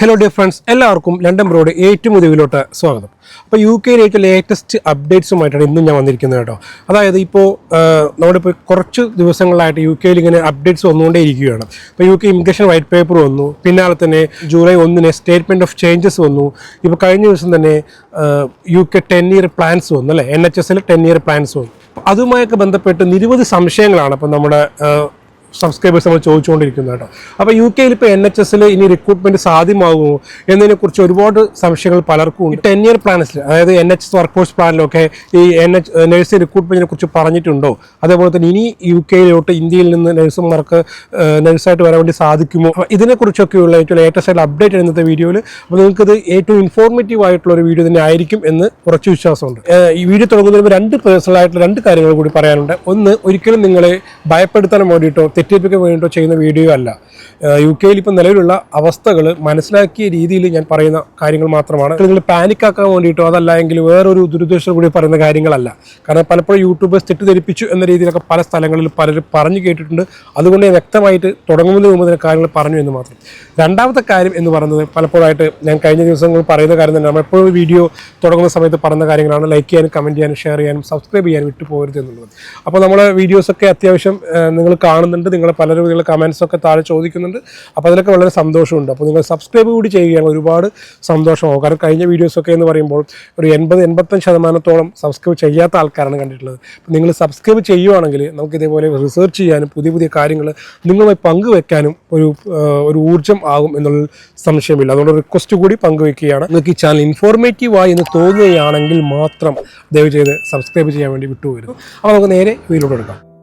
Hello dear friends എല്ലാവർക്കും London broad ഏറ്റവും ഉദവിലോട്ട് സ്വാഗതം. അപ്പോൾ യു കെയിലെ ഏറ്റവും ലേറ്റസ്റ്റ് അപ്ഡേറ്റ്സുമായിട്ടാണ് ഇന്നും ഞാൻ വന്നിരിക്കുന്നത് കേട്ടോ. അതായത് ഇപ്പോൾ നമ്മുടെ ഇപ്പോൾ കുറച്ച് ദിവസങ്ങളായിട്ട് യു കെയിൽ ഇങ്ങനെ അപ്ഡേറ്റ്സ് വന്നുകൊണ്ടേ ഇരിക്കുകയാണ് അപ്പോൾ U K immigration white paper വന്നു. പിന്നാലെ തന്നെ ജൂലൈ ഒന്നിന് സ്റ്റേറ്റ്മെന്റ് ഓഫ് ചേഞ്ചസ് വന്നു. ഇപ്പോൾ കഴിഞ്ഞ ദിവസം തന്നെ U K ten year plans വന്നു അല്ലേ? എൻ എച്ച് എസിൽ ടെൻ ഇയർ പ്ലാൻസ് വന്നു. അതുമായൊക്കെ ബന്ധപ്പെട്ട് നിരവധി സംശയങ്ങളാണ് ഇപ്പം നമ്മുടെ സബ്സ്ക്രൈബേഴ്സ് നമ്മൾ ചോദിച്ചുകൊണ്ടിരിക്കുന്നത് കേട്ടോ. അപ്പോൾ യു കെയിൽ ഇപ്പോൾ എൻ എച്ച് എസിൽ ഇനി റിക്രൂട്ട്മെന്റ് സാധ്യമാകുമോ എന്നതിനെക്കുറിച്ച് ഒരുപാട് സംശയങ്ങൾ പലർക്കും ഉണ്ട്. ടെൻ ഇയർ പ്ലാൻസിൽ അതായത് N H S work force പ്ലാനിലൊക്കെ ഈ എൻ എച്ച് നഴ്സിംഗ് റിക്രൂട്ട്മെന്റിനെ കുറിച്ച് പറഞ്ഞിട്ടുണ്ടോ? അതേപോലെ തന്നെ ഇനി യു കെയിലോട്ട് ഇന്ത്യയിൽ നിന്ന് നഴ്സുമാർക്ക് നഴ്സായിട്ട് വരാൻ വേണ്ടി സാധിക്കുമോ? ഇതിനെക്കുറിച്ചൊക്കെയുള്ള ഏറ്റവും ലേറ്റസ്റ്റ് ആയിട്ട് അപ്ഡേറ്റ് ഇന്നത്തെ വീഡിയോയിൽ അപ്പോൾ നിങ്ങൾക്കിത് ഏറ്റവും ഇൻഫോർമേറ്റീവ് ആയിട്ടുള്ള ഒരു വീഡിയോ തന്നെ ആയിരിക്കും എന്ന് കുറച്ച് വിശ്വാസമുണ്ട്. ഈ വീഡിയോ തുടങ്ങുന്നതിന് രണ്ട് പേഴ്സണൽ ആയിട്ടുള്ള രണ്ട് കാര്യങ്ങൾ കൂടി പറയാനുണ്ട്. ഒന്ന് ഒരിക്കലും നിങ്ങളെ ഭയപ്പെടുത്താൻ വേണ്ടിയിട്ടോ തെറ്റിദ്ധരിപ്പിക്കാൻ വേണ്ടിയിട്ടോ ചെയ്യുന്ന വീഡിയോ അല്ല. യു കെയിൽ ഇപ്പം നിലവിലുള്ള അവസ്ഥകൾ മനസ്സിലാക്കിയ രീതിയിൽ ഞാൻ പറയുന്ന കാര്യങ്ങൾ മാത്രമാണ്. നിങ്ങൾ പാനിക് ആക്കാൻ വേണ്ടിയിട്ടോ അതല്ല എങ്കിൽ വേറൊരു ദുരുദ്ദേശം കൂടി പറയുന്ന കാര്യങ്ങളല്ല. കാരണം പലപ്പോഴും യൂട്യൂബേഴ്സ് തെറ്റിദ്ധരിപ്പിച്ചു എന്ന രീതിയിലൊക്കെ പല സ്ഥലങ്ങളിൽ പലരും പറഞ്ഞു കേട്ടിട്ടുണ്ട്. അതുകൊണ്ട് വ്യക്തമായിട്ട് തുടങ്ങുന്നതിന് മുമ്പ് തന്നെ കാര്യങ്ങൾ പറഞ്ഞു എന്ന് മാത്രം. രണ്ടാമത്തെ കാര്യം എന്ന് പറയുന്നത് പലപ്പോഴായിട്ട് ഞാൻ കഴിഞ്ഞ ദിവസങ്ങൾ പറയുന്ന കാര്യം തന്നെ നമ്മൾ എപ്പോഴും വീഡിയോ തുടങ്ങുന്ന സമയത്ത് പറയുന്ന കാര്യങ്ങളാണ്. ലൈക്ക് ചെയ്യാനും കമന്റ് ചെയ്യാനും ഷെയർ ചെയ്യാനും സബ്സ്ക്രൈബ് ചെയ്യാനും വിട്ടു പോകരുത് എന്നുള്ളത്. അപ്പോൾ നമ്മുടെ വീഡിയോസൊക്കെ അത്യാവശ്യം നിങ്ങൾ കാണുന്നുണ്ട് നിങ്ങൾ പലരും നിങ്ങൾ കമൻസൊക്കെ താഴെ ചോദിക്കുന്നുണ്ട്. അപ്പോൾ അതിലൊക്കെ വളരെ സന്തോഷമുണ്ട്. അപ്പോൾ നിങ്ങൾ സബ്സ്ക്രൈബ് കൂടി ചെയ്യുകയാണ് ഒരുപാട് സന്തോഷമാവും. കാരണം കഴിഞ്ഞ വീഡിയോസൊക്കെ എന്ന് പറയുമ്പോൾ ഒരു എൺപത് എൺപത്തഞ്ച് ശതമാനത്തോളം സബ്സ്ക്രൈബ് ചെയ്യാത്ത ആൾക്കാരാണ് കണ്ടിട്ടുള്ളത്. അപ്പോൾ നിങ്ങൾ സബ്സ്ക്രൈബ് ചെയ്യുവാണെങ്കിൽ നമുക്ക് ഇതേപോലെ റിസർച്ച് ചെയ്യാനും പുതിയ പുതിയ കാര്യങ്ങൾ നിങ്ങളുമായി പങ്കുവെക്കാനും ഒരു ഒരു ഊർജം ആകും എന്നുള്ള സംശയമില്ല. അതുകൊണ്ട് റിക്വസ്റ്റ് കൂടി പങ്കുവെക്കുകയാണ് നിങ്ങൾക്ക് ഈ ചാനൽ ഇൻഫോർമേറ്റീവ് ആയി എന്ന് തോന്നുകയാണെങ്കിൽ മാത്രം ദയവ് ചെയ്ത് സബ്സ്ക്രൈബ് ചെയ്യാൻ വേണ്ടി വിട്ടുപോയിരുന്നു അപ്പോൾ നമുക്ക് നേരെ വീലോട് എടുക്കാം.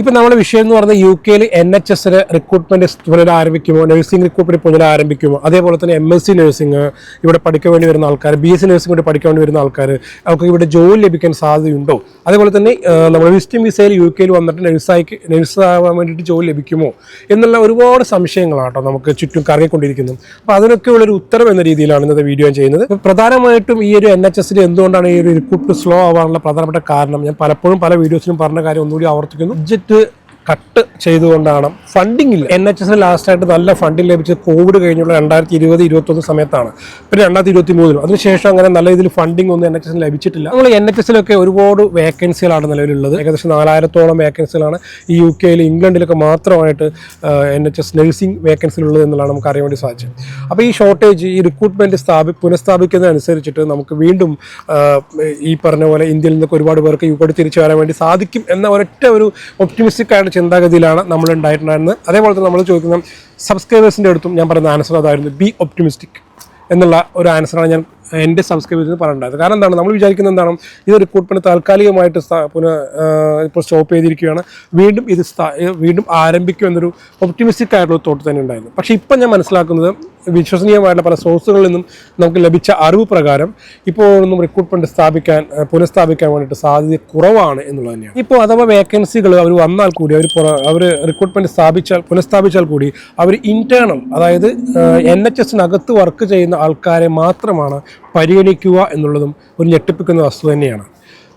ഇപ്പം നമ്മുടെ വിഷയം എന്ന് പറഞ്ഞാൽ യു കെയിൽ എൻ എച്ച് എസിന് റിക്രൂട്ട്മെന്റ് പുനരാരംഭിക്കുമോ നഴ്സിംഗ് റിക്രൂട്ട്മെന്റ് പുനരാരംഭിക്കുമോ അതേപോലെ തന്നെ എം എസ് സി നഴ്സിംഗ് ഇവിടെ പഠിക്കാൻ വേണ്ടി വരുന്ന ആൾക്കാർ ബി എസ് സി നഴ്സിംഗ് ഇവിടെ പഠിക്കാൻ വേണ്ടി വരുന്ന ആൾക്കാർ അവർക്ക് ഇവിടെ ജോലി ലഭിക്കാൻ സാധ്യതയുണ്ടോ? അതേപോലെ തന്നെ നമ്മുടെ വിസ്റ്റം വിസയിൽ യു കെയിൽ വന്നിട്ട് നഴ്സായി നഴ്സാവാൻ വേണ്ടിയിട്ട് ജോലി ലഭിക്കുമോ? എന്നുള്ള ഒരുപാട് സംശയങ്ങളാട്ടോ നമുക്ക് ചുറ്റും കറങ്ങിക്കൊണ്ടിരിക്കുന്നത് അപ്പോൾ അതിനൊക്കെ ഉള്ളൊരു ഉത്തരം എന്ന രീതിയിലാണ് ഇന്നത്തെ വീഡിയോ ചെയ്യുന്നത്. പ്രധാനമായിട്ടും ഈ ഒരു എൻ എച്ച് എസിൽ എന്തുകൊണ്ടാണ് ഈ ഒരു റിക്രൂട്ട് സ്ലോ ആവാനുള്ള പ്രധാനപ്പെട്ട കാരണം? ഞാൻ പലപ്പോഴും പല വീഡിയോസിലും പറഞ്ഞ കാര്യം ഒന്നുകൂടി ആവർത്തിക്കുന്നു. ബഡ്ജറ്റ് കട്ട് ചെയ്തുകൊണ്ടാണ് ഫണ്ടിങ് ഇല്ല എൻ എച്ച് എസിന് ലാസ്റ്റായിട്ട് നല്ല ഫണ്ടിങ് ലഭിച്ചത് കോവിഡ് കഴിഞ്ഞുള്ള രണ്ടായിരത്തി ഇരുപത് ഇരുപത്തൊന്ന് സമയത്താണ്. പിന്നെ രണ്ടായിരത്തി ഇരുപത്തി മൂന്നിലും അതിനുശേഷം അങ്ങനെ നല്ല രീതിയിൽ ഫണ്ടിങ് ഒന്നും എൻ എച്ച് എസിന് ലഭിച്ചിട്ടില്ല. നമ്മൾ എൻ എച്ച് എസിലൊക്കെ ഒരുപാട് വേക്കൻസികളാണ് നിലവിലുള്ളത്. ഏകദേശം നാലായിരത്തോളം വേക്കൻസികളാണ് ഈ യു കെയിൽ ഇംഗ്ലണ്ടിലൊക്കെ മാത്രമായിട്ട് എൻ എച്ച് എസ് നഴ്സിംഗ് വേക്കൻസികളുള്ളത് എന്നുള്ളതാണ് നമുക്ക് അറിയാൻ വേണ്ടി സാധിച്ചത്. അപ്പോൾ ഈ ഷോർട്ടേജ് ഈ റിക്രൂട്ട്മെന്റ് സ്ഥാപി പുനഃസ്ഥാപിക്കുന്നതനുസരിച്ചിട്ട് നമുക്ക് വീണ്ടും ഈ പറഞ്ഞ പോലെ ഇന്ത്യയിൽ നിന്നൊക്കെ ഒരുപാട് പേർക്ക് യു കെ തിരിച്ചു വരാൻ വേണ്ടി സാധിക്കും എന്ന ഒരൊറ്റ ഒരു ഒപ്റ്റിമിസ്റ്റിക് ആയിട്ടുള്ള ചിന്താഗതിയിലാണ് നമ്മൾ ഉണ്ടായിട്ടുണ്ടായിരുന്നത് അതേപോലെ തന്നെ നമ്മൾ ചോദിക്കുന്ന സബ്സ്ക്രൈബേഴ്സിന്റെ അടുത്തും ഞാൻ പറയുന്ന ആൻസർ അതായിരുന്നു ബി ഒപ്റ്റിമിസ്റ്റിക് എന്നുള്ള ഒരു ആൻസറാണ് ഞാൻ എന്റെ സബ്സ്ക്രൈബേഴ്സിന് പറയേണ്ടത് കാരണം എന്താണ്? നമ്മൾ വിചാരിക്കുന്നത് എന്താണ്? ഇത് റിക്രൂട്ട്മെന്റ് താൽക്കാലികമായിട്ട് പുനഃ ഇപ്പോൾ സ്റ്റോപ്പ് ചെയ്തിരിക്കുകയാണ്. വീണ്ടും ഇത് വീണ്ടും ആരംഭിക്കും എന്നൊരു ഒപ്റ്റിമിസ്റ്റിക് ആയിട്ടുള്ള തോട്ട് തന്നെ ഉണ്ടായിരുന്നു. പക്ഷേ ഇപ്പം ഞാൻ മനസ്സിലാക്കുന്നത് വിശ്വസനീയമായിട്ടുള്ള പല സോഴ്സുകളിൽ നിന്നും നമുക്ക് ലഭിച്ച അറിവ് പ്രകാരം ഇപ്പോൾ ഒന്നും റിക്രൂട്ട്മെന്റ് സ്ഥാപിക്കാൻ പുനഃസ്ഥാപിക്കാൻ വേണ്ടിയിട്ട് സാധ്യത കുറവാണ് എന്നുള്ളത് തന്നെയാണ്. ഇപ്പോൾ അഥവാ വേക്കൻസികൾ അവർ വന്നാൽ കൂടി അവർ അവർ റിക്രൂട്ട്മെന്റ് സ്ഥാപിച്ചാൽ പുനഃസ്ഥാപിച്ചാൽ കൂടി അവർ ഇന്റേണൽ അതായത് എൻ എച്ച് എസിനകത്ത് വർക്ക് ചെയ്യുന്ന ആൾക്കാരെ മാത്രമാണ് പരിഗണിക്കുക എന്നുള്ളതും ഒരു ഞെട്ടിപ്പിക്കുന്ന വസ്തു തന്നെയാണ്.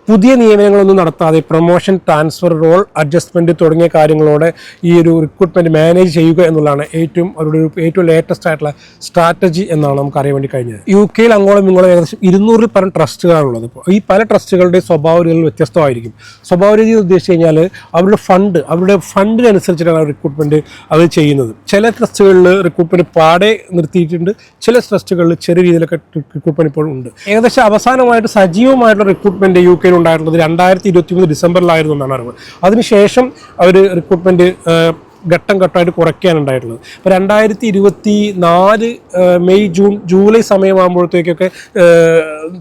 പുതിയ നിയമനങ്ങളൊന്നും നടത്താതെ പ്രൊമോഷൻ ട്രാൻസ്ഫർ റോൾ അഡ്ജസ്റ്റ്മെന്റ് തുടങ്ങിയ കാര്യങ്ങളോടെ ഈ ഒരു റിക്രൂട്ട്മെന്റ് മാനേജ് ചെയ്യുക എന്നുള്ളതാണ് ഏറ്റവും അവരുടെ ഏറ്റവും ലേറ്റസ്റ്റ് ആയിട്ടുള്ള സ്ട്രാറ്റജി എന്നാണ് നമുക്ക് അറിയാൻ വേണ്ടി കഴിഞ്ഞത്. യു കെയിൽ അങ്ങോളം ഇങ്ങോളം ഏകദേശം ഇരുന്നൂറിൽ പരം ട്രസ്റ്റുകളാണുള്ളത് ഈ പല ട്രസ്റ്റുകളുടെ സ്വഭാവ രീതികൾ വ്യത്യസ്തമായിരിക്കും. സ്വഭാവ രീതി ഉദ്ദേശിച്ച് കഴിഞ്ഞാൽ അവരുടെ ഫണ്ട് അവരുടെ ഫണ്ടിനനുസരിച്ചിട്ടാണ് റിക്രൂട്ട്മെന്റ് അവർ ചെയ്യുന്നത്. ചില ട്രസ്റ്റുകളിൽ റിക്രൂട്ട്മെന്റ് പാടെ നിർത്തിയിട്ടുണ്ട്. ചില ട്രസ്റ്റുകളിൽ ചെറിയ രീതിയിലൊക്കെ റിക്രൂട്ട്മെന്റ് ഇപ്പോഴും ഉണ്ട്. ഏകദേശം അവസാനമായിട്ട് സജീവമായിട്ടുള്ള റിക്രൂട്ട്മെന്റ് യു കെയിൽ ഉണ്ടായിട്ടുള്ളത് രണ്ടായിരത്തി ഇരുപത്തി മൂന്ന് ഡിസംബറിലായിരുന്നു എന്നാണ് അറിവ്. അതിനുശേഷം അവർ റിക്രൂട്ട്മെന്റ് ഘട്ടം ഘട്ടമായിട്ട് കുറയ്ക്കാനുണ്ടായിട്ടുള്ളത്. അപ്പോൾ രണ്ടായിരത്തി ഇരുപത്തി നാല് മെയ് ജൂൺ ജൂലൈ സമയമാകുമ്പോഴത്തേക്കൊക്കെ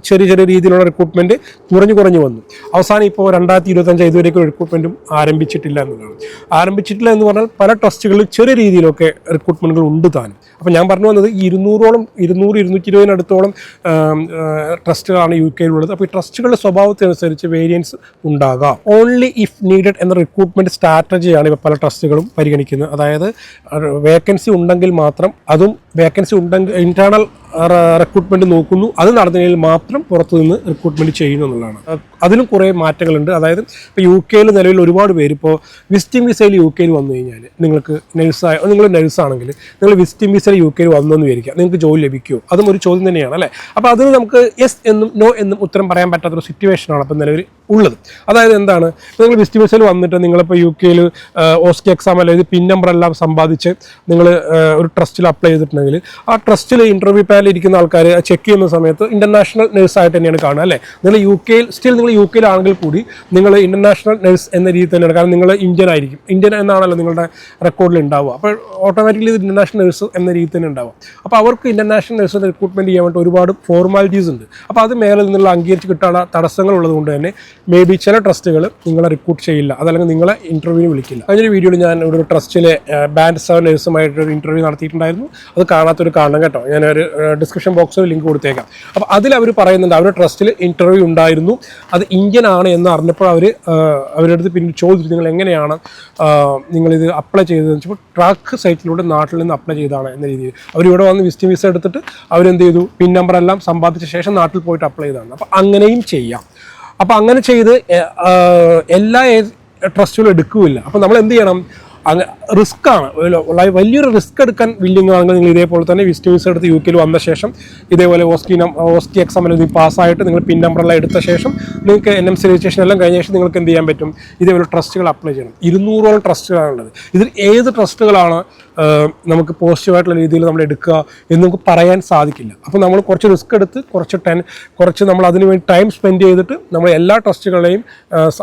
ചെറിയ ചെറിയ രീതിയിലുള്ള റിക്രൂട്ട്മെന്റ് കുറഞ്ഞു കുറഞ്ഞു വന്നു. അവസാനം ഇപ്പോൾ രണ്ടായിരത്തി ഇരുപത്തഞ്ച് ഇതുവരേക്കും റിക്രൂട്ട്മെന്റും ആരംഭിച്ചിട്ടില്ല എന്നുള്ളതാണ്. ആരംഭിച്ചിട്ടില്ല എന്ന് പറഞ്ഞാൽ പല ട്രസ്റ്റുകളിൽ ചെറിയ രീതിയിലൊക്കെ റിക്രൂട്ട്മെന്റുകൾ ഉണ്ട് താനും. അപ്പോൾ ഞാൻ പറഞ്ഞു വന്നത് ഇരുന്നൂറോളം ഇരുന്നൂറ് ഇരുന്നൂറ്റി ഇരുപതിനടുത്തോളം ട്രസ്റ്റുകളാണ് യു കെയിലുള്ളത് അപ്പോൾ ഈ ട്രസ്റ്റുകളുടെ സ്വഭാവത്തിനനുസരിച്ച് വേരിയൻസ് ഉണ്ടാകാം. ഓൺലി ഇഫ് നീഡഡ് എന്ന റിക്രൂട്ട്മെന്റ് സ്ട്രാറ്റജിയാണ് ഇപ്പോൾ പല ട്രസ്റ്റുകളും പരിഗണിക്കുന്നത്. അതായത് വേക്കൻസി ഉണ്ടെങ്കിൽ മാത്രം അതും വേക്കൻസി ഉണ്ടെങ്കിൽ ഇന്റേണൽ റിക്രൂട്ട്മെന്റ് നോക്കുന്നു. അത് നടന്നതിൽ മാത്രം പുറത്തു നിന്ന് റിക്രൂട്ട്മെന്റ് ചെയ്യുന്നു എന്നുള്ളതാണ്. അതിലും കുറേ മാറ്റങ്ങളുണ്ട്. അതായത് ഇപ്പോൾ യു കെയിൽ നിലവിൽ ഒരുപാട് പേര് ഇപ്പോൾ വിസിറ്റിംഗ് വിസയിൽ യു കെയിൽ വന്നു കഴിഞ്ഞാൽ നിങ്ങൾക്ക് നഴ്സായ നിങ്ങൾ നഴ്സാണെങ്കിൽ നിങ്ങൾ വിസിറ്റിംഗ് വിസയിൽ യു കെയിൽ വന്നു എന്ന് വിചാരിക്കുക. നിങ്ങൾക്ക് ജോലി ലഭിക്കുമോ അതും ഒരു ചോദ്യം തന്നെയാണ് അല്ലേ? അപ്പോൾ അതിന് നമുക്ക് യെസ് എന്നും നോ എന്നും ഉത്തരം പറയാൻ പറ്റാത്തൊരു സിറ്റുവേഷനാണ് അപ്പോൾ നിലവിൽ ഉള്ളത്. അതായത് എന്താണ്? നിങ്ങൾ വിസിറ്റിംഗ് വന്നിട്ട് നിങ്ങളിപ്പോൾ യു കെയിൽ ഓസ്കി എക്സാം അല്ലെങ്കിൽ പിൻ നമ്പർ എല്ലാം സമ്പാദിച്ച് നിങ്ങൾ ഒരു ട്രസ്റ്റിൽ അപ്ലൈ ചെയ്തിട്ടുണ്ടെങ്കിൽ ആ ട്രസ്റ്റിൽ ഇന്റർവ്യൂ പാനിൽ ഇരിക്കുന്ന ആൾക്കാർ ചെക്ക് ചെയ്യുന്ന സമയത്ത് ഇന്റർനാഷണൽ നഴ്സ് ആയിട്ട് തന്നെയാണ് കാണുക അല്ലേ? നിങ്ങൾ യു കെയിൽ സ്റ്റിൽ നിങ്ങൾ യു കെയിലാണെങ്കിൽ കൂടി നിങ്ങൾ ഇന്റർനാഷണൽ നഴ്സ് എന്ന രീതിയിൽ തന്നെയാണ്. കാരണം നിങ്ങൾ ഇന്ത്യൻ ആയിരിക്കും. ഇന്ത്യൻ എന്നാണല്ലോ നിങ്ങളുടെ റെക്കോർഡിൽ ഉണ്ടാവുക. അപ്പോൾ ഓട്ടോമാറ്റിക്കലി ഇത് ഇന്റർനാഷണൽ നഴ്സ് എന്ന രീതിയിൽ തന്നെ ഉണ്ടാവും. അപ്പോൾ അവർക്ക് ഇന്റർനാഷണൽ നഴ്സ് റിക്രൂട്ട്മെന്റ് ചെയ്യാൻ വേണ്ടി ഒരുപാട് ഫോർമാലിറ്റീസ് ഉണ്ട്. അപ്പോൾ അത് മേലെ നിന്നുള്ള അംഗീകരിച്ച് കിട്ടാനുള്ള തടസ്സങ്ങൾ ഉള്ളതുകൊണ്ട് തന്നെ മേ ബി ചില ട്രസ്റ്റുകൾ നിങ്ങളെ റിക്രൂട്ട് ചെയ്യില്ല. അതല്ലെങ്കിൽ നിങ്ങളെ ഇന്റർവ്യൂവിന് വിളിക്കില്ല. അതിന്റെ വീഡിയോയിൽ ഞാൻ ഇവിടെ ഒരു ട്രസ്റ്റിലെ ബാൻഡ് സെവൻ നേഴ്സുമായിട്ട് ഒരു ഇന്റർവ്യൂ നടത്തിയിട്ടുണ്ടായിരുന്നു. അത് കാണാത്തൊരു കാണണം കേട്ടോ. ഞാനൊരു ഡിസ്ക്രിപ്ഷൻ ബോക്സിൽ ലിങ്ക് കൊടുത്തേക്കാം. അപ്പോൾ അതിൽ അവർ പറയുന്നുണ്ട് അവരുടെ ട്രസ്റ്റിൽ ഇന്റർവ്യൂ ഉണ്ടായിരുന്നു. അത് ഇന്ത്യൻ ആണ് എന്ന് അറിഞ്ഞപ്പോൾ അവർ അവരുടെ അടുത്ത് പിന്നെ ചോദിച്ചു നിങ്ങൾ എങ്ങനെയാണ് നിങ്ങളിത് അപ്ലൈ ചെയ്തതെന്ന് വെച്ചപ്പോൾ ട്രാക്ക് സൈറ്റിലൂടെ നാട്ടിൽ നിന്ന് അപ്ലൈ ചെയ്തതാണ് എന്ന രീതിയിൽ. അവർ ഇവിടെ വന്ന് വിസിറ്റിംഗ് വിസ എടുത്തിട്ട് അവരെന്ത് ചെയ്തു? പിൻ നമ്പറെല്ലാം സമ്പാദിച്ച ശേഷം നാട്ടിൽ പോയിട്ട് അപ്ലൈ ചെയ്തതാണ്. അപ്പോൾ അങ്ങനെയും ചെയ്യാം. അപ്പോൾ അങ്ങനെ ചെയ്ത് എല്ലാ ട്രസ്റ്റുകളും എടുക്കില്ല. അപ്പോൾ നമ്മൾ എന്ത് ചെയ്യണം? റിസ്ക് ആണ്. വലിയൊരു റിസ്ക് എടുക്കാൻ വില്ലിങ് ആണെങ്കിൽ നിങ്ങൾ ഇതേപോലെ തന്നെ വിസ്റ്റ് വിസ എടുത്ത് യു കെയിൽ വന്ന ശേഷം ഇതേപോലെ ഓസ്റ്റി നം ഓസ്കി എക്സാമിൽ നീ പാസ്സായിട്ട് നിങ്ങൾ പിൻ നമ്പറെല്ലാം എടുത്ത ശേഷം നിങ്ങൾക്ക് എൻ എം സി രജിസ്ട്രേഷൻ എല്ലാം കഴിഞ്ഞ ശേഷം നിങ്ങൾക്ക് എന്ത് ചെയ്യാൻ പറ്റും? ഇതേപോലെ ട്രസ്റ്റുകൾ അപ്ലൈ ചെയ്യണം. ഇരുന്നൂറോളം ട്രസ്റ്റുകളാണുള്ളത് ഇതിൽ ഏത് ട്രസ്റ്റുകളാണ് നമുക്ക് പോസിറ്റീവായിട്ടുള്ള രീതിയിൽ നമ്മൾ എടുക്കുക എന്ന് നമുക്ക് പറയാൻ സാധിക്കില്ല. അപ്പോൾ നമ്മൾ കുറച്ച് റിസ്ക് എടുത്ത് കുറച്ച് ടെൻ കുറച്ച് നമ്മൾ അതിന് വേണ്ടി ടൈം സ്പെൻഡ് ചെയ്തിട്ട് നമ്മൾ എല്ലാ ട്രസ്റ്റുകളെയും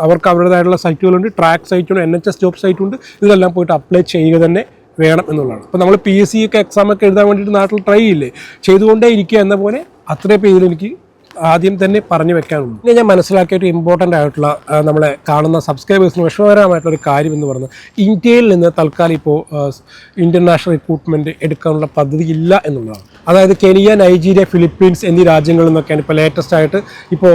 അവർക്ക് അവരുടേതായിട്ടുള്ള സൈറ്റുകളുണ്ട് ട്രാക്ക് സൈറ്റുണ്ട് എൻ എച്ച് എസ് ജോബ് സൈറ്റുണ്ട് ഇതെല്ലാം പോയിട്ട് അപ്ലൈ ചെയ്യുക തന്നെ വേണം എന്നുള്ളതാണ്. അപ്പോൾ നമ്മൾ പി എസ് സി ഒക്കെ എക്സാം ഒക്കെ എഴുതാൻ വേണ്ടിയിട്ട് നാട്ടിൽ ട്രൈ ഇല്ലേ ചെയ്തുകൊണ്ടേ ഇരിക്കുക എന്ന പോലെ അത്രയും പേരിൽ എനിക്ക് ആദ്യം തന്നെ പറഞ്ഞു വെക്കാനുണ്ട്. പിന്നെ ഞാൻ മനസ്സിലാക്കിയ ഒരു ഇമ്പോർട്ടന്റ് ആയിട്ടുള്ള നമ്മളെ കാണുന്ന സബ്സ്ക്രൈബേഴ്സിന് വിഷമകരമായിട്ടുള്ള ഒരു കാര്യം എന്ന് പറയുന്നത് ഇന്ത്യയിൽ നിന്ന് തൽക്കാലം ഇപ്പോൾ ഇന്റർനാഷണൽ റിക്രൂട്ട്മെന്റ് എടുക്കാനുള്ള പദ്ധതി ഇല്ല എന്നുള്ളതാണ്. അതായത് കെനിയ നൈജീരിയ ഫിലിപ്പീൻസ് എന്നീ രാജ്യങ്ങളിൽ നിന്നൊക്കെയാണ് ഇപ്പോൾ ലേറ്റസ്റ്റ് ആയിട്ട് ഇപ്പോൾ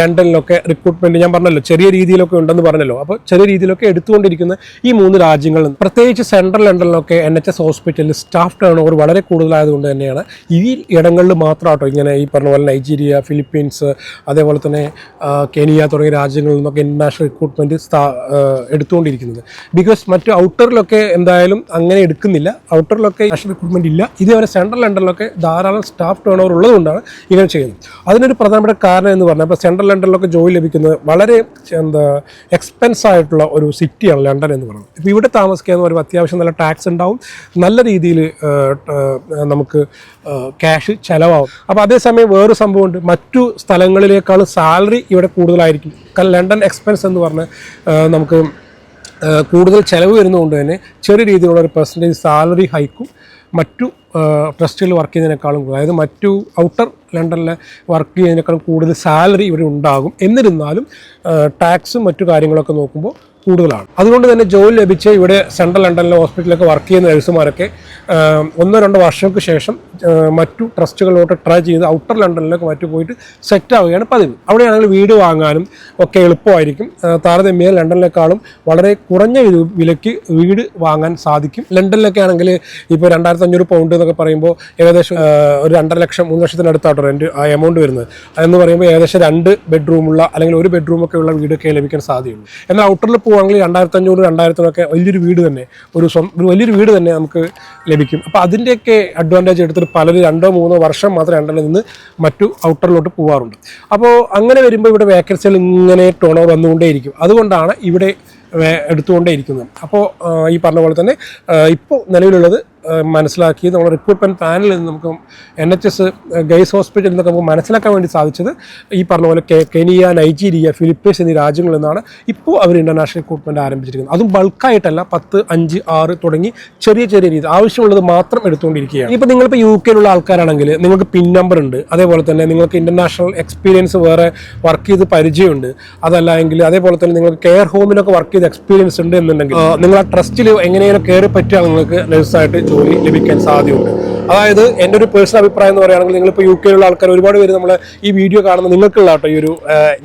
ലണ്ടനിലൊക്കെ റിക്രൂട്ട്മെന്റ് ഞാൻ പറഞ്ഞല്ലോ ചെറിയ രീതിയിലൊക്കെ ഉണ്ടെന്ന് പറഞ്ഞല്ലോ. അപ്പോൾ ചെറിയ രീതിയിലൊക്കെ എടുത്തുകൊണ്ടിരിക്കുന്ന ഈ മൂന്ന് രാജ്യങ്ങളിൽ നിന്ന് പ്രത്യേകിച്ച് സെൻട്രൽ ലണ്ടനിലൊക്കെ എൻ എച്ച് എസ് ഹോസ്പിറ്റലിൽ സ്റ്റാഫ് ടേൺ ഓവർ വളരെ കൂടുതലായതുകൊണ്ട് തന്നെയാണ് ഈ ഇടങ്ങളിൽ മാത്രമാട്ടോ ഇങ്ങനെ ഈ പറഞ്ഞ പോലെ നൈജീരിയ ഫിലിപ്പീൻസ് അതേപോലെ തന്നെ കെനിയ തുടങ്ങിയ രാജ്യങ്ങളിൽ നിന്നൊക്കെ ഇന്റർനാഷണൽ റിക്രൂട്ട്മെന്റ് എടുത്തുകൊണ്ടിരിക്കുന്നത്. ബിക്കോസ് മറ്റു ഔട്ടറിലൊക്കെ എന്തായാലും അങ്ങനെ എടുക്കുന്നില്ല. ഔട്ടറിലൊക്കെ നാഷണൽ റിക്രൂട്ട്മെന്റ് ഇല്ല. ഇതേപോലെ സെൻട്രൽ ലണ്ടനിലൊക്കെ ധാരാളം സ്റ്റാഫ് ടേൺ ഓവർ ഉള്ളതുകൊണ്ടാണ് ഇങ്ങനെ ചെയ്യുന്നത്. അതിനൊരു പ്രധാനപ്പെട്ട കാരണം എന്ന് പറഞ്ഞാൽ ഇപ്പോൾ സെൻട്രൽ ലണ്ടനിലൊക്കെ ജോലി ലഭിക്കുന്നത് വളരെ എന്താ എക്സ്പെൻസ് ആയിട്ടുള്ള ഒരു സിറ്റിയാണ് ലണ്ടൻ എന്ന് പറയുന്നത്. ഇപ്പോൾ ഇവിടെ താമസിക്കുക എന്ന് പറയുമ്പോൾ അത്യാവശ്യം നല്ല ടാക്സ് ഉണ്ടാവും. നല്ല രീതിയിൽ നമുക്ക് ക്യാഷ് ചിലവാകും. അപ്പോൾ അതേസമയം വേറൊരു സംഭവമുണ്ട് മറ്റു സ്ഥലങ്ങളിലേക്കാളും സാലറി ഇവിടെ കൂടുതലായിരിക്കും. കാരണം ലണ്ടൻ എക്സ്പെൻസ് എന്ന് പറഞ്ഞ് നമുക്ക് കൂടുതൽ ചിലവ് വരുന്നതുകൊണ്ട് തന്നെ ചെറിയ രീതിയിലുള്ള ഒരു പെർസെന്റേജ് സാലറി ഹൈക്കും മറ്റു ട്രസ്റ്റുകൾ വർക്ക് ചെയ്യുന്നതിനേക്കാളും അതായത് മറ്റു ഔട്ടർ ലണ്ടനിൽ വർക്ക് ചെയ്യുന്നതിനേക്കാളും കൂടുതൽ സാലറി ഇവിടെ ഉണ്ടാകും. എന്നിരുന്നാലും ടാക്സും മറ്റു കാര്യങ്ങളൊക്കെ നോക്കുമ്പോൾ കൂടുതലാണ്. അതുകൊണ്ട് തന്നെ ജോലി ലഭിച്ച് ഇവിടെ സെൻട്രൽ ലണ്ടനിലെ ഹോസ്പിറ്റലിലൊക്കെ വർക്ക് ചെയ്യുന്ന നഴ്സുമാരൊക്കെ ഒന്നോ രണ്ടോ വർഷങ്ങൾക്ക് ശേഷം മറ്റു ട്രസ്റ്റുകളിലോട്ട് ട്രൈ ചെയ്ത് ഔട്ടർ ലണ്ടനിലൊക്കെ മറ്റു പോയിട്ട് സെറ്റ് ആവുകയാണ് പതിവ്. അവിടെയാണെങ്കിൽ വീട് വാങ്ങാനും ഒക്കെ എളുപ്പമായിരിക്കും. താരതമ്യേന ലണ്ടനിലേക്കാളും വളരെ കുറഞ്ഞ വിലയ്ക്ക് വീട് വാങ്ങാൻ സാധിക്കും. ലണ്ടനിലൊക്കെ ആണെങ്കിൽ ഇപ്പോൾ രണ്ടായിരത്തി അഞ്ഞൂറ് പൗണ്ട് എന്നൊക്കെ പറയുമ്പോൾ ഏകദേശം ഒരു രണ്ടര ലക്ഷം മൂന്ന് ലക്ഷത്തിനടുത്താട്ടോ റെന്റ് ആ എമൗണ്ട് വരുന്നത്. എന്ന് പറയുമ്പോൾ ഏകദേശം രണ്ട് ബെഡ്റൂമുള്ള അല്ലെങ്കിൽ ഒരു ബെഡ്റൂമൊക്കെ ഉള്ള വീടൊക്കെ ലഭിക്കാൻ സാധ്യതയുള്ളൂ. എന്നാൽ ഔട്ടറിൽ പോവുകയാണെങ്കിൽ രണ്ടായിരത്തി അഞ്ഞൂറ് രണ്ടായിരത്തിനൊക്കെ വലിയൊരു വീട് തന്നെ ഒരു ഒരു വലിയൊരു വീട് തന്നെ നമുക്ക് ലഭിക്കും. അപ്പോൾ അതിന്റെയൊക്കെ അഡ്വാന്റേജ് എടുത്തിട്ട് പലരും രണ്ടോ മൂന്നോ വർഷം മാത്രം രണ്ടിൽ നിന്ന് മറ്റു ഔട്ടറിലോട്ട് പോകാറുണ്ട് അപ്പോൾ അങ്ങനെ വരുമ്പോൾ ഇവിടെ വേക്കൻസികൾ ഇങ്ങനെ ടോണർ വന്നുകൊണ്ടേയിരിക്കും. അതുകൊണ്ടാണ് ഇവിടെ എടുത്തുകൊണ്ടേയിരിക്കുന്നത്. അപ്പോൾ ഈ പറഞ്ഞ പോലെ തന്നെ ഇപ്പോൾ നിലവിലുള്ളത് മനസ്സിലാക്കി നമ്മുടെ റിക്രൂട്ട്മെന്റ് പാനലിൽ നിന്ന് നമുക്ക് എൻ എച്ച് എസ് ഗൈസ് ഹോസ്പിറ്റലിൽ നിന്നൊക്കെ നമുക്ക് മനസ്സിലാക്കാൻ വേണ്ടി സാധിച്ചത്. ഈ പറഞ്ഞ പോലെ കെനിയ നൈജീരിയ ഫിലിപ്പീൻസ് എന്നീ രാജ്യങ്ങളിൽ നിന്നാണ് ഇപ്പോൾ അവർ ഇന്റർനാഷണൽ റിക്രൂട്ട്മെന്റ് ആരംഭിച്ചിരിക്കുന്നത്. അതും ബൾക്കായിട്ടല്ല പത്ത് അഞ്ച് ആറ് തുടങ്ങി ചെറിയ ചെറിയ രീതി ആവശ്യമുള്ളത് മാത്രം എടുത്തുകൊണ്ടിരിക്കുകയാണ്. ഇപ്പോൾ നിങ്ങളിപ്പോൾ യു കെയിലുള്ള ആൾക്കാരാണെങ്കിൽ നിങ്ങൾക്ക് പിൻ നമ്പർ ഉണ്ട്. അതേപോലെ തന്നെ നിങ്ങൾക്ക് ഇന്റർനാഷണൽ എക്സ്പീരിയൻസ് വേറെ വർക്ക് ചെയ്ത് പരിചയമുണ്ട്. അതല്ല എങ്കിൽ അതേപോലെ തന്നെ നിങ്ങൾക്ക് കെയർ ഹോമിലൊക്കെ വർക്ക് ചെയ്ത് എക്സ്പീരിയൻസ് ഉണ്ട് എന്നുണ്ടെങ്കിൽ നിങ്ങൾ ആ ട്രസ്റ്റിൽ എങ്ങനെയാണ് കയറി പറ്റുക നിങ്ങൾക്ക് നഴ്സായിട്ട് ജോലി ലഭിക്കാൻ സാധ്യതയുണ്ട്. അതായത് എന്റെ ഒരു പേഴ്സണൽ അഭിപ്രായം എന്ന് പറയുകയാണെങ്കിൽ നിങ്ങളിപ്പോൾ യു കെയിലുള്ള ആൾക്കാർ ഒരുപാട് പേര് നമ്മൾ ഈ വീഡിയോ കാണുന്ന നിങ്ങൾക്കുള്ള കേട്ടോ ഈ ഒരു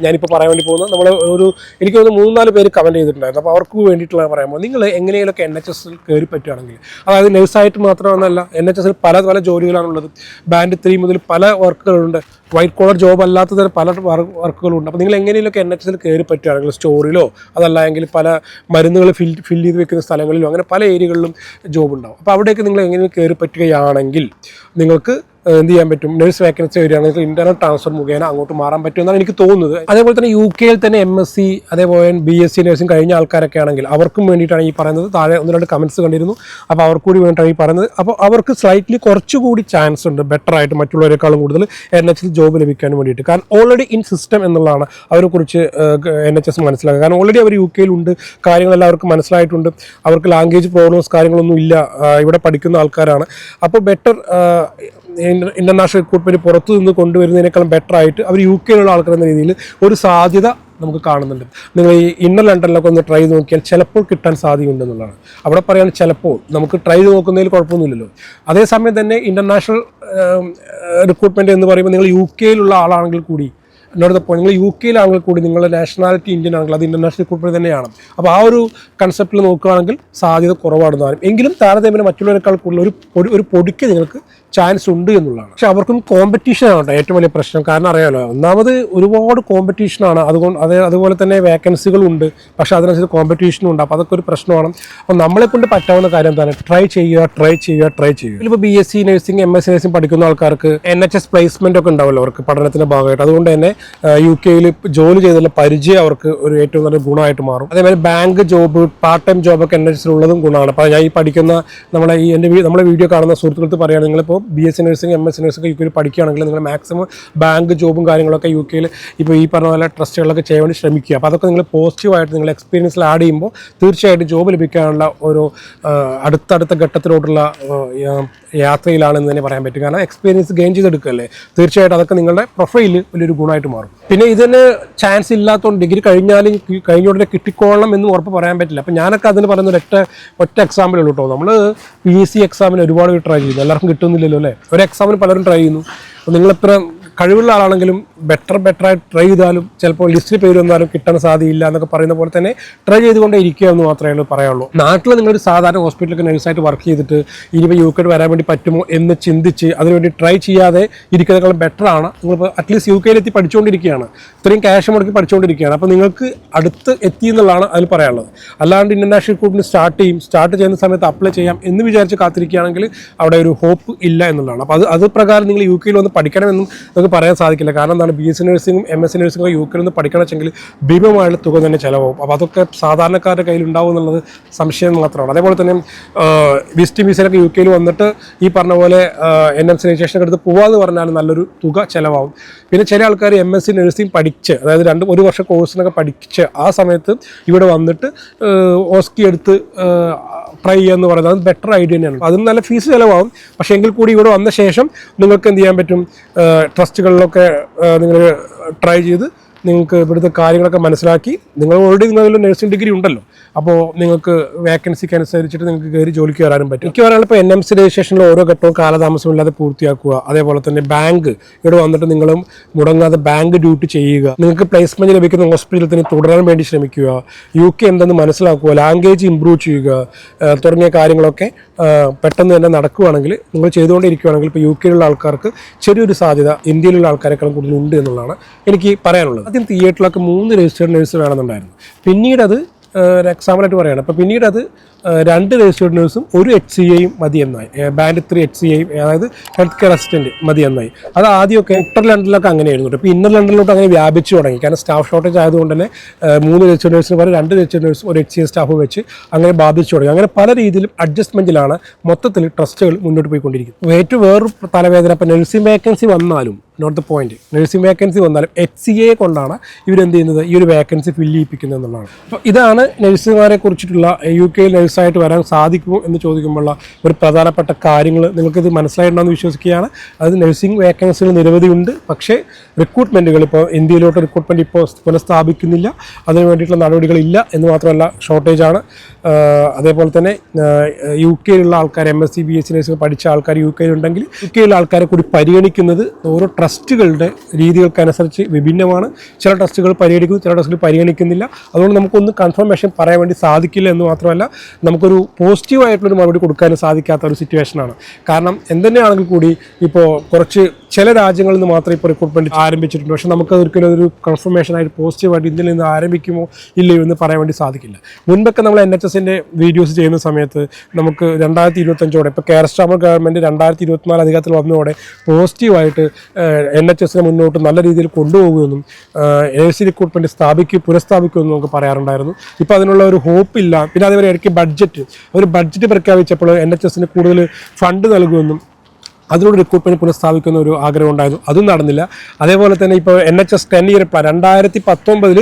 ഞാനിപ്പോൾ പറയാൻ വേണ്ടി പോകുന്നത്. നമ്മൾ ഒരു എനിക്ക് തോന്നുന്നു മൂന്നാൽ പേര് കമന്റ് ചെയ്തിട്ടുണ്ടായിരുന്നു. അപ്പോൾ അവർക്ക് വേണ്ടിയിട്ടുള്ള പറയുമ്പോൾ നിങ്ങൾ എങ്ങനെയൊക്കെ എൻ എച്ച് എസിൽ കയറി പറ്റുകയാണെങ്കിൽ അതായത് നഴ്സായിട്ട് മാത്രമെന്നല്ല എൻ എച്ച് എസിൽ പല പല ജോലികളാണുള്ളത്. ബാൻഡ് ത്രീ മുതൽ പല വർക്കുകളുണ്ട്. വൈറ്റ് കോളർ ജോബ് അല്ലാത്ത തരം പല വർക്കുകളുണ്ട്. അപ്പോൾ നിങ്ങൾ എങ്ങനെയൊക്കെ എൻ എച്ച് എസിൽ കയറി പറ്റുകയാണെങ്കിൽ സ്റ്റോറിലോ അതല്ല എങ്കിൽ പല മരുന്നുകൾ ഫിൽ ഫിൽ ചെയ്ത് വെക്കുന്ന സ്ഥലങ്ങളിലോ അങ്ങനെ പല ഏരിയകളിലും ജോബ് ഉണ്ടാവും. അപ്പോൾ അവിടെയൊക്കെ നിങ്ങൾ എങ്ങനെ കയറി പറ്റുകയാണെങ്കിൽ നിങ്ങൾക്ക് എന്ത് ചെയ്യാൻ പറ്റും? നഴ്സ് വേക്കൻസി വരികയാണെങ്കിൽ ഇന്റർണൽ ട്രാൻസ്ഫർ മുഖേന അങ്ങോട്ട് മാറാൻ പറ്റും എന്നാണ് എനിക്ക് തോന്നുന്നത്. അതേപോലെ തന്നെ യു കെയിൽ തന്നെ എം എസ് സി അതേപോലെ ബി എസ് സി നഴ്സിംഗ് കഴിഞ്ഞ ആൾക്കാരൊക്കെ ആണെങ്കിൽ അവർക്കും വേണ്ടിയിട്ടാണ് ഈ പറയുന്നത്. താഴെ ഒന്ന് രണ്ട് കമൻസ് കണ്ടിരുന്നു. അപ്പോൾ അവർക്ക് കൂടി വേണ്ടിയിട്ടാണ് ഈ പറയുന്നത്. അപ്പോൾ അവർക്ക് സ്ലൈറ്റ്ലി കുറച്ചുകൂടി ചാൻസ് ഉണ്ട് ബെറ്റർ ആയിട്ട് മറ്റുള്ളവരെക്കാളും കൂടുതൽ എൻ എച്ച് എസ് ജോബ് ലഭിക്കാൻ വേണ്ടിയിട്ട്. കാരണം ഓൾറെഡി ഇൻ സിസ്റ്റം എന്നുള്ളതാണ് അവരെക്കുറിച്ച് എൻ എച്ച് എസ് മനസ്സിലാക്കുക. കാരണം ഓൾറെഡി അവർ യു കെയിലുണ്ട് കാര്യങ്ങളെല്ലാം അവർക്ക് മനസ്സിലായിട്ടുണ്ട്. അവർക്ക് ലാംഗ്വേജ് പ്രോബ്ലംസ് കാര്യങ്ങളൊന്നും ഇല്ല. ഇവിടെ പഠിക്കുന്ന ആൾക്കാരാണ്. അപ്പോൾ ബെറ്റർ ഇന്റർനാഷണൽ റിക്രൂട്ട്മെന്റ് പുറത്തു നിന്ന് കൊണ്ടുവരുന്നതിനേക്കാളും ബെറ്റർ ആയിട്ട് അവർ യു കെയിലുള്ള ആൾക്കാർ എന്ന രീതിയിൽ ഒരു സാധ്യത നമുക്ക് കാണുന്നുണ്ട്. നിങ്ങൾ ഈ ഇന്നർ ലണ്ടനിലൊക്കെ ഒന്ന് ട്രൈ ചെയ്ത് നോക്കിയാൽ ചിലപ്പോൾ കിട്ടാൻ സാധ്യതയുണ്ടെന്നുള്ളതാണ് അവിടെ പറയാൻ ചിലപ്പോൾ നമുക്ക് ട്രൈ ചെയ്ത് നോക്കുന്നതിൽ കുഴപ്പമൊന്നുമില്ലല്ലോ. അതേസമയം തന്നെ ഇന്റർനാഷണൽ റിക്രൂട്ട്മെന്റ് എന്ന് പറയുമ്പോൾ നിങ്ങൾ യു കെയിലുള്ള ആളാണെങ്കിൽ കൂടി എന്നോട് പോയി നിങ്ങൾ യു കെയിലാണെങ്കിൽ കൂടി നിങ്ങളുടെ നാഷണാലിറ്റി ഇന്ത്യൻ ആണെങ്കിൽ അത് ഇന്റർനാഷണൽ റിക്രൂട്ട്മെന്റ് തന്നെയാണ്. അപ്പോൾ ആ ഒരു കൺസെപ്റ്റിൽ നോക്കുകയാണെങ്കിൽ സാധ്യത കുറവാണെന്ന് പറയും. എങ്കിലും താരതമ്യം മറ്റുള്ളവരെക്കാൾ കൂടുതൽ ഒരു ഒരു പൊടിക്ക് നിങ്ങൾക്ക് ചാൻസ് ഉണ്ട് എന്നുള്ളതാണ്. പക്ഷെ അവർക്കും കോമ്പറ്റീഷൻ ആണ് ഏറ്റവും വലിയ പ്രശ്നം. കാരണം അറിയാമല്ലോ ഒന്നാമത് ഒരുപാട് കോമ്പറ്റീഷനാണ് അതുകൊണ്ട് അത് അതുപോലെ തന്നെ വേക്കൻസികളുണ്ട് പക്ഷെ അതിനനുസരിച്ച് കോമ്പറ്റീഷനും ഉണ്ട്. അപ്പോൾ അതൊക്കെ ഒരു പ്രശ്നമാണ്. അപ്പോൾ നമ്മളെ കൊണ്ട് പറ്റാവുന്ന കാര്യം എന്താണ്? ട്രൈ ചെയ്യുക ട്രൈ ചെയ്യുക ട്രൈ ചെയ്യുക. ഇപ്പോൾ B S C nursing M S C nursing പഠിക്കുന്ന ആൾക്കാർക്ക് എൻ എച്ച് എസ് പ്ലേസ്മെന്റ് ഒക്കെ ഉണ്ടാവുമല്ലോ അവർക്ക് പഠനത്തിന്റെ ഭാഗമായിട്ട്. അതുകൊണ്ട് തന്നെ യു കെയിൽ ജോലി ചെയ്തുള്ള പരിചയം അവർക്ക് ഒരു ഏറ്റവും നല്ല ഗുണമായിട്ട് മാറും. അതേപോലെ ബാങ്ക് ജോബ് പാർട്ട് ടൈം ജോബൊക്കെ എൻ എച്ച് എസിലുള്ളതും ഗുണമാണ്. അപ്പോൾ ഞാൻ ഈ പഠിക്കുന്ന നമ്മളെ ഈ എന്റെ നമ്മളെ വീഡിയോ കാണുന്ന സുഹൃത്തുക്കൾക്ക് പറയുകയാണ് നിങ്ങളിപ്പോൾ B S C nursing M S C nursing U കെയിൽ പഠിക്കുകയാണെങ്കിൽ നിങ്ങൾ മാക്സിമം ബാങ്ക് ജോബും കാര്യങ്ങളൊക്കെ യു കെയിൽ ഇപ്പോൾ ഈ പറഞ്ഞ പോലെ ട്രസ്റ്റുകളൊക്കെ ചെയ്യാൻ വേണ്ടി ശ്രമിക്കുക. അപ്പോൾ അതൊക്കെ നിങ്ങൾ പോസിറ്റീവായിട്ട് നിങ്ങൾ എക്സ്പീരിയൻസിൽ ആഡ് ചെയ്യുമ്പോൾ തീർച്ചയായിട്ടും ജോബ് ലഭിക്കാനുള്ള ഒരു അടുത്തടുത്ത ഘട്ടത്തിലോട്ടുള്ള യാത്രയിലാണെന്ന് തന്നെ പറയാൻ പറ്റും. കാരണം എക്സ്പീരിയൻസ് ഗെയിൻ ചെയ്തെടുക്കുകയല്ലേ? തീർച്ചയായിട്ടും അതൊക്കെ നിങ്ങളുടെ പ്രൊഫൈൽ വലിയൊരു ഗുണമായിട്ട് മാറും. പിന്നെ ഇതിന് ചാൻസ് ഇല്ലാത്തതുകൊണ്ട് ഡിഗ്രി കഴിഞ്ഞാലും കഴിഞ്ഞ ഉടനെ കിട്ടിക്കോളണം എന്ന് ഉറപ്പ് പറയാൻ പറ്റില്ല. അപ്പം ഞാനൊക്കെ അതിന് പറയുന്ന ഒറ്റ ഒറ്റ എക്സാമ്പിൾ ഉള്ളൂ കേട്ടോ. നമ്മൾ പി എസ് സി എക്സാമിന് ഒരുപാട് ട്രൈ ചെയ്തു. എല്ലാവർക്കും കിട്ടുന്നില്ലല്ലോ അല്ലേ? ഒരു എക്സാമിന് പലരും ട്രൈ ചെയ്യുന്നു. അപ്പോൾ നിങ്ങളിത്ര കഴിവുള്ള ആളാണെങ്കിലും ബെറ്റർ ആയിട്ട് ട്രൈ ചെയ്താലും ചിലപ്പോൾ ലിസ്റ്റിൽ പേര് വന്നാലും കിട്ടാൻ സാധ്യതയില്ല എന്നൊക്കെ പറയുന്ന പോലെ തന്നെ ട്രൈ ചെയ്തുകൊണ്ടേ ഇരിക്കുക എന്ന് മാത്രമേ ഉള്ളൂ പറയാനുള്ളൂ. നാട്ടിൽ നിങ്ങളൊരു സാധാരണ ഹോസ്പിറ്റലൊക്കെ നഴ്സായിട്ട് വർക്ക് ചെയ്തിട്ട് ഇനിയിപ്പോൾ യു കെയിൽ വരാൻ വേണ്ടി പറ്റുമോ എന്ന് ചിന്തിച്ച് അതിനുവേണ്ടി ട്രൈ ചെയ്യാതെ ഇരിക്കുന്നതിനേക്കാളും ബെറ്റർ ആണ്. നിങ്ങളിപ്പോൾ അറ്റ്ലീസ്റ്റ് യു കെയിലെത്തി പഠിച്ചുകൊണ്ടിരിക്കുകയാണ്. ഇത്രയും ക്യാഷ് മുടക്കി പഠിച്ചുകൊണ്ടിരിക്കുകയാണ്. അപ്പോൾ നിങ്ങൾക്ക് അടുത്ത് എത്തി എന്നുള്ളതാണ് അതിൽ പറയാനുള്ളത്. അല്ലാണ്ട് ഇന്റർനാഷണൽ റിക്രൂട്ട്മെന്റ് സ്റ്റാർട്ട് ചെയ്യും. സ്റ്റാർട്ട് ചെയ്യുന്ന സമയത്ത് അപ്ലൈ ചെയ്യാം എന്ന് വിചാരിച്ച് കാത്തിരിക്കുകയാണെങ്കിൽ അവിടെ ഒരു ഹോപ്പ് ഇല്ല എന്നുള്ളതാണ്. അപ്പോൾ അത് അത് പ്രകാരം നിങ്ങൾ യു കെയിൽ വന്ന് പഠിക്കണമെന്നും നമുക്ക് പറയാൻ സാധിക്കില്ല. കാരണം എന്താണ്? ബി എസ് സി നഴ്സിംഗും എം എസ് സി നഴ്സിംഗും യു കെ നിന്ന് പഠിക്കണമെങ്കിൽ ഭീമമായുള്ള തുക തന്നെ ചിലവാകും. അപ്പോൾ അതൊക്കെ സാധാരണക്കാരുടെ കയ്യിൽ ഉണ്ടാവും എന്നുള്ളത് സംശയം മാത്രമാണ്. അതേപോലെ തന്നെ വിസിറ്റ് വിസയിലൊക്കെ യു കെയിൽ വന്നിട്ട് ഈ പറഞ്ഞ പോലെ എൻ എം സി രജിസ്ട്രേഷൻ എടുത്ത് പോവാന്ന് പറഞ്ഞാൽ നല്ലൊരു തുക ചിലവാകും. പിന്നെ ചില ആൾക്കാർ എം എസ് സി നഴ്സിംഗ് പഠിച്ച് അതായത് രണ്ട് ഒരു വർഷം കോഴ്സിനൊക്കെ പഠിച്ച് ആ സമയത്ത് ഇവിടെ വന്നിട്ട് ഓസ്കി എടുത്ത് ട്രൈ ചെയ്യുക എന്ന് പറയുന്നത് അത് ബെറ്റർ ഐഡിയ തന്നെയാണ്. അതും നല്ല ഫീസ് ചിലവാകും. പക്ഷേ എങ്കിൽ കൂടി ഇവിടെ വന്ന ശേഷം നിങ്ങൾക്ക് എന്ത് ചെയ്യാൻ പറ്റും? ട്രസ്റ്റുകളിലൊക്കെ നിങ്ങൾ ട്രൈ ചെയ്ത് നിങ്ങൾക്ക് ഇവിടുത്തെ കാര്യങ്ങളൊക്കെ മനസ്സിലാക്കി. നിങ്ങൾ ഓൾറെഡി നിങ്ങളിൽ നഴ്സിംഗ് ഡിഗ്രി ഉണ്ടല്ലോ. അപ്പോൾ നിങ്ങൾക്ക് വേക്കൻസിക്ക് അനുസരിച്ചിട്ട് നിങ്ങൾക്ക് കയറി ജോലിക്ക് വരാനും പറ്റും. പറയാനുള്ള ഇപ്പോൾ എൻ എം സി രജിസ്ട്രേഷനിൽ ഓരോ ഘട്ടവും കാലതാമസം ഇല്ലാതെ പൂർത്തിയാക്കുക. അതേപോലെ തന്നെ ബാങ്ക് ഇവിടെ വന്നിട്ട് നിങ്ങളും മുടങ്ങാതെ ബാങ്ക് ഡ്യൂട്ടി ചെയ്യുക. നിങ്ങൾക്ക് പ്ലേസ്മെന്റ് ലഭിക്കുന്ന ഹോസ്പിറ്റലിൽ തന്നെ തുടരാൻ വേണ്ടി ശ്രമിക്കുക. യു കെ എന്തെന്ന് മനസ്സിലാക്കുക ലാംഗ്വേജ് ഇമ്പ്രൂവ് ചെയ്യുക തുടങ്ങിയ കാര്യങ്ങളൊക്കെ പെട്ടെന്ന് തന്നെ നടക്കുകയാണെങ്കിൽ നിങ്ങൾ ചെയ്തുകൊണ്ടിരിക്കുകയാണെങ്കിൽ ഇപ്പോൾ യു കെയിലുള്ള ആൾക്കാർക്ക് ചെറിയൊരു സാധ്യത ഇന്ത്യയിലുള്ള ആൾക്കാരെക്കാളും കൂടുതൽ ഉണ്ട് എന്നുള്ളതാണ് എനിക്ക് പറയാനുള്ളത്. ആദ്യം തിയേറ്ററിലൊക്കെ മൂന്ന് രജിസ്റ്റേഡ് നേഴ്സ് വേണമെന്നുണ്ടായിരുന്നു. പിന്നീട് അത് ഒരു എക്സാമ്പിളായിട്ട് പറയുകയാണ് അപ്പോൾ പിന്നീട് അത് രണ്ട് രജിസ്റ്റേഡ് നേഴ്സും ഒരു എച്ച് സി മതി എന്നായി ബാൻഡ് ത്രീ എച്ച് സി അതായത് ഹെൽത്ത് കെയർ അസിസ്റ്റന്റ് മതി എന്നായി അത് ആദ്യമൊക്കെ ഔട്ടർ ലണ്ടനിലൊക്കെ അങ്ങനെയായിരുന്നു ഇപ്പോൾ ഇന്നർ ലണ്ടനിലോട്ട് അങ്ങനെ വ്യാപിച്ചു തുടങ്ങി. കാരണം സ്റ്റാഫ് ഷോർട്ടേജ് ആയതുകൊണ്ട് തന്നെ മൂന്ന് രജിസ്റ്റേഡ് നേഴ്സിന് പകരം രണ്ട് രജിസ്റ്റേഡ് നേഴ്സും ഒരു എച്ച് സി എ സ്റ്റാഫ് വെച്ച് അങ്ങനെ ബാധിച്ചു തുടങ്ങി. അങ്ങനെ പല രീതിയിലും അഡ്ജസ്റ്റ്മെന്റിലാണ് മൊത്തത്തിൽ ട്രസ്റ്റുകൾ മുന്നോട്ട് പോയിക്കൊണ്ടിരിക്കുന്നത്. ഏറ്റവും വേറൊരു തലവേദന ഇപ്പോൾ നഴ്സിംഗ് വേക്കൻസി വന്നാലും not the point. Nursing vacancy വന്നാലും എച്ച് സി എ കൊണ്ടാണ് ഇവരെന്ത് ചെയ്യുന്നത്? ഈ ഒരു വേക്കൻസി ഫില്ല് ചെയ്യിപ്പിക്കുന്നത് എന്നുള്ളതാണ്. അപ്പോൾ ഇതാണ് നഴ്സുമാരെ കുറിച്ചിട്ടുള്ള യു കെയിൽ നഴ്സായിട്ട് വരാൻ സാധിക്കുമോ എന്ന് ചോദിക്കുമ്പോഴുള്ള ഒരു പ്രധാനപ്പെട്ട കാര്യങ്ങൾ നിങ്ങൾക്കിത് മനസ്സിലായിട്ടുണ്ടെന്ന് വിശ്വസിക്കുകയാണ്. അത് നഴ്സിംഗ് വേക്കൻസികൾ നിരവധി ഉണ്ട്. പക്ഷേ റിക്രൂട്ട്മെന്റുകൾ ഇപ്പോൾ ഇന്ത്യയിലോട്ട് റിക്രൂട്ട്മെന്റ് ഇപ്പോൾ പുനഃസ്ഥാപിക്കുന്നില്ല. അതിന് വേണ്ടിയിട്ടുള്ള നടപടികളില്ല എന്ന് മാത്രമല്ല ഷോർട്ടേജാണ് അതേപോലെ തന്നെ യു കെയിലുള്ള ആൾക്കാർ M S C B S C nursing പഠിച്ച ആൾക്കാർ യു കെയിലുണ്ടെങ്കിൽ യു കെയിലുള്ള ആൾക്കാരെ കൂടി പരിഗണിക്കുന്നത് ഓരോ ട്രസ്റ്റുകളുടെ രീതികൾക്കനുസരിച്ച് വിഭിന്നമാണ്. ചില ട്രസ്റ്റുകൾ പരിഗണിക്കുന്നു ചില ട്രസ്റ്റുകൾ പരിഗണിക്കുന്നില്ല. അതുകൊണ്ട് നമുക്കൊന്ന് കൺഫർമേഷൻ പറയാൻ വേണ്ടി സാധിക്കില്ല എന്ന് മാത്രമല്ല നമുക്കൊരു പോസിറ്റീവായിട്ടുള്ളൊരു മറുപടി കൊടുക്കാനും സാധിക്കാത്ത ഒരു സിറ്റുവേഷനാണ് കാരണം എന്തുതന്നെയാണെങ്കിൽ കൂടി ഇപ്പോൾ കുറച്ച് ചില രാജ്യങ്ങളിൽ നിന്ന് മാത്രമേ ഇപ്പോൾ റിക്രൂട്ട്മെന്റ് ആരംഭിച്ചിട്ടുണ്ട്. പക്ഷേ നമുക്ക് ഒരിക്കലും ഒരു കൺഫർമേഷൻ ആയിട്ട് പോസിറ്റീവായിട്ട് ഇന്ത്യയിൽ നിന്ന് ആരംഭിക്കുമോ ഇല്ലയോ എന്ന് പറയാൻ വേണ്ടി സാധിക്കില്ല. മുൻപൊക്കെ നമ്മൾ എൻ എച്ച് എസിന്റെ വീഡിയോസ് ചെയ്യുന്ന സമയത്ത് നമുക്ക് രണ്ടായിരത്തി ഇരുപത്തഞ്ചോടെ ഇപ്പോൾ കേരള ഗവൺമെന്റ് രണ്ടായിരത്തി ഇരുപത്തിനാല് അധികാരത്തിൽ വന്നതോടെ പോസിറ്റീവായിട്ട് എൻ എച്ച് എസിനെ മുന്നോട്ട് നല്ല രീതിയിൽ കൊണ്ടുപോകുമെന്നും എ സി റിക്രൂട്ട്മെന്റ് സ്ഥാപിക്കും പുനഃസ്ഥാപിക്കുമെന്നും നമുക്ക് പറയാറുണ്ടായിരുന്നു. ഇപ്പോൾ അതിനുള്ള ഒരു ഹോപ്പ് ഇല്ല. പിന്നെ അതേപോലെ ഇടയ്ക്ക് ബഡ്ജറ്റ് ഒരു ബഡ്ജറ്റ് പ്രഖ്യാപിച്ചപ്പോൾ എൻ എച്ച് എസിന് കൂടുതൽ ഫണ്ട് നൽകുമെന്നും അതിലൂടെ റിക്രൂട്ട്മെന്റ് പുനഃസ്ഥാപിക്കുന്ന ഒരു ആഗ്രഹം ഉണ്ടായിരുന്നു. അതും നടന്നില്ല. അതേപോലെ തന്നെ ഇപ്പോൾ N H S ten year plan രണ്ടായിരത്തി പത്തൊമ്പതിൽ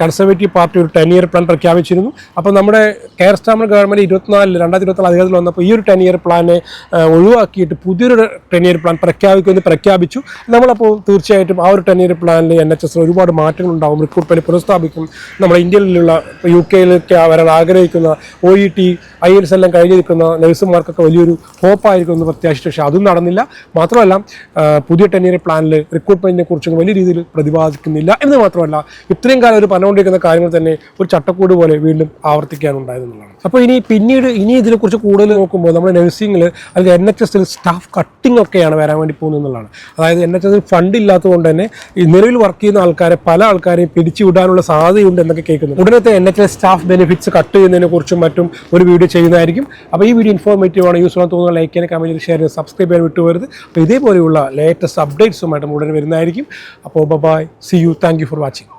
കൺസർവേറ്റീവ് പാർട്ടി ഒരു ടെൻ ഇയർ പ്ലാൻ പ്രഖ്യാപിച്ചിരുന്നു. അപ്പോൾ നമ്മുടെ കെയർ സ്റ്റാമർ ഗവൺമെന്റ് ഇരുപത്തിനാലിൽ രണ്ടായിരത്തി ഇരുപത്തിനാല് അധികാരത്തിൽ വന്നപ്പോൾ ഈ ഒരു ടെൻ ഇയർ പ്ലാനെ ഒഴിവാക്കിയിട്ട് പുതിയൊരു ടെൻ ഇയർ പ്ലാൻ പ്രഖ്യാപിക്കുമെന്ന് പ്രഖ്യാപിച്ചു. നമ്മളപ്പോൾ തീർച്ചയായിട്ടും ആ ഒരു ടെൻ ഇയർ പ്ലാനിൽ എൻ എച്ച് എസ് ഒരുപാട് മാറ്റങ്ങൾ ഉണ്ടാവും. റിക്രൂട്ട്മെന്റ് പുനഃസ്ഥാപിക്കും. നമ്മുടെ ഇന്ത്യയിലുള്ള യു കെയിലേക്ക് വരാൻ ആഗ്രഹിക്കുന്ന O E T IELTS എല്ലാം കഴിഞ്ഞിരിക്കുന്ന നഴ്സുമാർക്കൊക്കെ വലിയൊരു ഹോപ്പായിരിക്കും എന്ന് പ്രത്യാശിച്ചു. പക്ഷേ അതും നടന്നില്ല. മാത്രമല്ല പുതിയ ടെന്നിയർ പ്ലാനിൽ റിക്രൂട്ട്മെന്റിനെ കുറിച്ച് വലിയ രീതിയിൽ പ്രതിപാദിക്കുന്നില്ല. എന്ന് മാത്രമല്ല ഇത്രയും കാലം ഒരു പറഞ്ഞുകൊണ്ടിരിക്കുന്ന കാര്യങ്ങൾ തന്നെ ഒരു ചട്ടക്കൂട് പോലെ വീണ്ടും ആവർത്തിക്കാനുണ്ടായതെന്നുള്ളതാണ് അപ്പോൾ ഇനി പിന്നീട് ഇനി ഇതിനെക്കുറിച്ച് കൂടുതൽ നോക്കുമ്പോൾ നമ്മുടെ നഴ്സിംഗിൽ അല്ലെങ്കിൽ എൻ എച്ച് എസിൽ സ്റ്റാഫ് കട്ടിംഗ് ഒക്കെയാണ് വരാൻ വേണ്ടി പോകുന്നതെന്നുള്ളതാണ് അതായത് എൻ എച്ച് എസിൽ ഫണ്ട് ഇല്ലാത്തതുകൊണ്ട് തന്നെ നിലവിൽ വർക്ക് ചെയ്യുന്ന ആൾക്കാരെ പല ആൾക്കാരെയും പിരിച്ചുവിടാനുള്ള സാധ്യതയുണ്ട് എന്നൊക്കെ കേൾക്കുന്നു ഉടനത്തെ N H S staff benefits cut ചെയ്യുന്നതിനെ കുറിച്ചും മറ്റും ഒരു വീഡിയോ ചെയ്യുന്നതായിരിക്കും. അപ്പോൾ ഈ വീഡിയോ ഇൻഫോർമേറ്റീവ് ആണ് യൂസ്ഫുൾ ആണെന്ന് തോന്നുന്ന. ലൈക്ക് ചെയ്യാൻ കമന്റ് ഷെയർ സബ്സ്ക്രൈബ് ചെയ്യാൻ വിട്ടുപോരുത്. അപ്പോൾ ഇതേപോലെയുള്ള ലേറ്റസ്റ്റ് അപ്ഡേറ്റ്സുമായിട്ട് ഉടനെ വരുന്നതായിരിക്കും. അപ്പോൾ bye see you thank for watching